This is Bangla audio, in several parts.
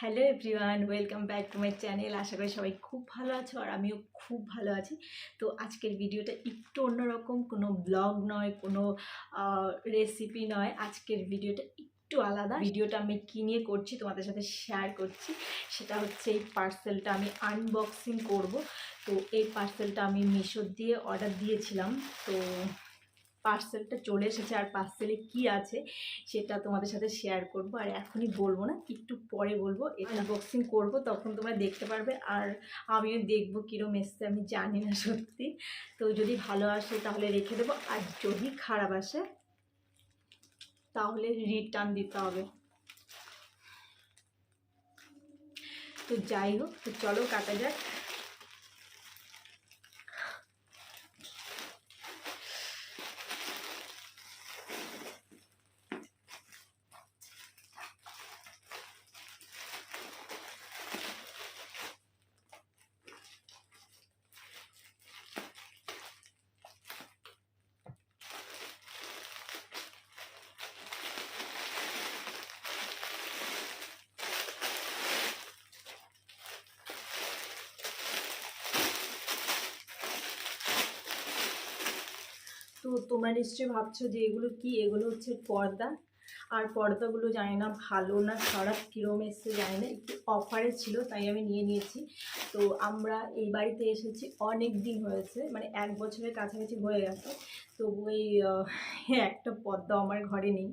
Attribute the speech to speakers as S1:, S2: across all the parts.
S1: Hello everyone, welcome back to my channel. আশা করি সবাই খুব ভালো আছো আর আমিও খুব ভালো আছি। তো আজকের ভিডিওটা একটু অন্যরকম, কোনো ব্লগ নয়, কোনো রেসিপি নয়। আজকের ভিডিওটা একটু আলাদা। ভিডিওটা আমি কী নিয়ে করছি তোমাদের সাথে শেয়ার করছি। সেটা হচ্ছে এই পার্সেলটা আমি আনবক্সিং করব। তো এই পার্সেলটা আমি মিশো দিয়ে অর্ডার দিয়েছিলাম। তো পার্সেলটা চলে এসেছে আর পার্সেলে কি আছে সেটা তোমাদের সাথে শেয়ার করব। আর এখনই বলব না, একটু পরে বলব। আনবক্সিং করব, তখন তোমরা দেখতে পারবে। আর আমিও দেখব কীরকম এসছে, আমি জানি না সত্যি। তো যদি ভালো আসে তাহলে রেখে দেবো। আর যদি খারাপ আসে তাহলে রিটার্ন দিতে হবে। তো যাই হোক, তো চলো কাটা যাক। তো তোমরা নিশ্চয়ই ভাবছ যে এগুলো কি? এগুলো হচ্ছে পর্দা। আর পর্দাগুলো জানি না ভালো না খারাপ কীরকম এসছে জানি না। একটু অফারে ছিল, তাই আমি নিয়ে নিয়েছি। তো আমরা এই বাড়িতে এসেছি, অনেক দিন হয়েছে মানে এক বছরের কাছাকাছি হয়ে গেছে। তো ওই একটা পর্দা আমার ঘরে নেই।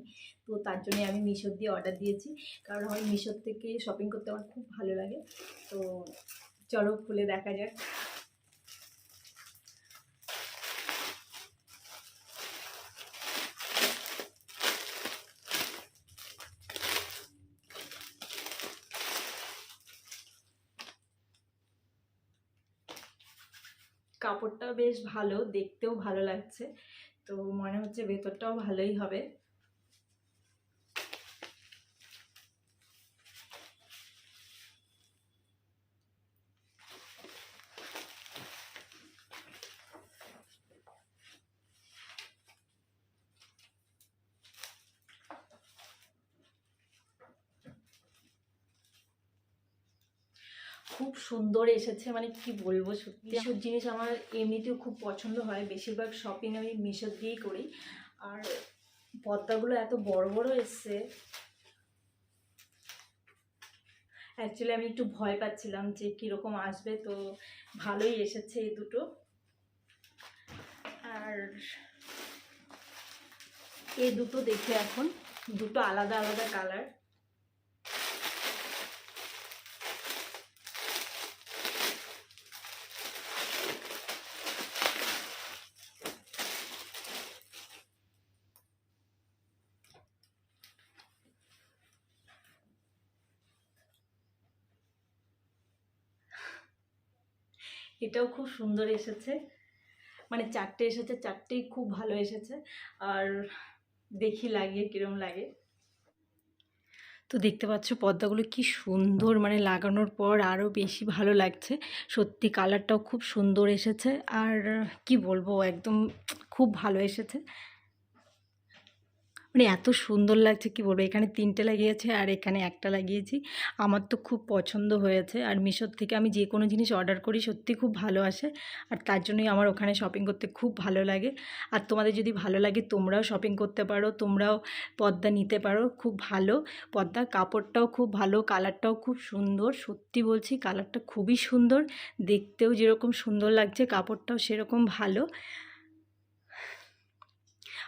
S1: তো তার জন্যে আমি মিশোর দিয়ে অর্ডার দিয়েছি। কারণ আমার মিশোর থেকে শপিং করতে আমার খুব ভালো লাগে। তো চলো খুলে দেখা যাক। কাপড়টা বেশ ভালো দেখতেও ভালো লাগছে। তো মনে হচ্ছে ভেতরটাও ভালোই হবে। খুব সুন্দর এসেছে মানে কি বলব সত্যি। মিশোর জিনিস আমার এমনিতেও খুব পছন্দ হয়। বেশিরভাগ শপিং আমি মিশো দিয়েই করি। আর পর্দাগুলো এত বড় বড় এসছে। অ্যাকচুয়ালি আমি একটু ভয় পাচ্ছিলাম যে কীরকম আসবে তো ভালোই এসেছে এই দুটো। আর এই দুটো দেখে এখন দুটো আলাদা আলাদা কালার এটাও খুব সুন্দর এসেছে। মানে চারটে এসেছে, চারটেই খুব ভালো এসেছে। আর দেখি লাগিয়ে কীরম লাগে। তো দেখতে পাচ্ছ পর্দাগুলো কি সুন্দর মানে লাগানোর পর আরও বেশি ভালো লাগছে। সত্যি কালারটাও খুব সুন্দর এসেছে। আর কি বলব, একদম খুব ভালো এসেছে। মানে এত সুন্দর লাগছে, কি বলব? এখানে তিনটে লাগিয়েছে আর এখানে একটা লাগিয়েছি। আমার তো খুব পছন্দ হয়েছে। আর মিশোর থেকে আমি যে কোনো জিনিস অর্ডার করি, সত্যি খুব ভালো আসে। আর তার জন্যই আমার ওখানে শপিং করতে খুব ভালো লাগে। আর তোমাদের যদি ভালো লাগে, তোমরাও শপিং করতে পারো, তোমরাও পর্দা নিতে পারো, খুব ভালো। পর্দা কাপড়টাও খুব ভালো কালারটাও খুব সুন্দর। সত্যি বলছি কালারটা খুবই সুন্দর। দেখতেও যেরকম সুন্দর লাগছে, কাপড়টাও সেরকম ভালো।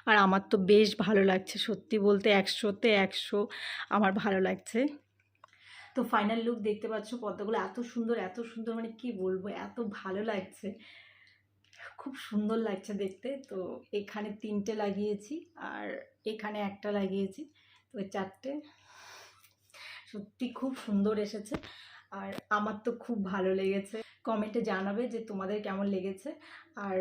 S1: আর আমার তো বেশ ভালো লাগছে সত্যি বলতে একশোতে একশো আমার ভালো লাগছে। তো ফাইনাল লুক দেখতে পাচ্ছ পদ্মাগুলো, এত সুন্দর এত সুন্দর মানে কি বলব, এত ভালো লাগছে। খুব সুন্দর লাগছে দেখতে। তো এখানে তিনটে লাগিয়েছি আর এখানে একটা লাগিয়েছি, তো চারটে। সত্যি খুব সুন্দর এসেছে। আর আমার তো খুব ভালো লেগেছে। কমেন্টে জানাবে যে তোমাদের কেমন লেগেছে। আর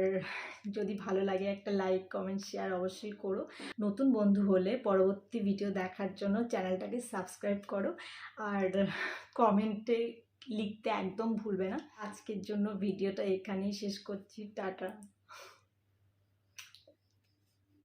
S1: যদি ভালো লাগে একটা লাইক কমেন্ট শেয়ার অবশ্যই করো। নতুন বন্ধু হলে পরবর্তী ভিডিও দেখার জন্য চ্যানেলটাকে সাবস্ক্রাইব করো। আর কমেন্টে লিখতে একদম ভুলবে না। আজকের জন্য ভিডিওটা এখানেই শেষ করছি। টাটা।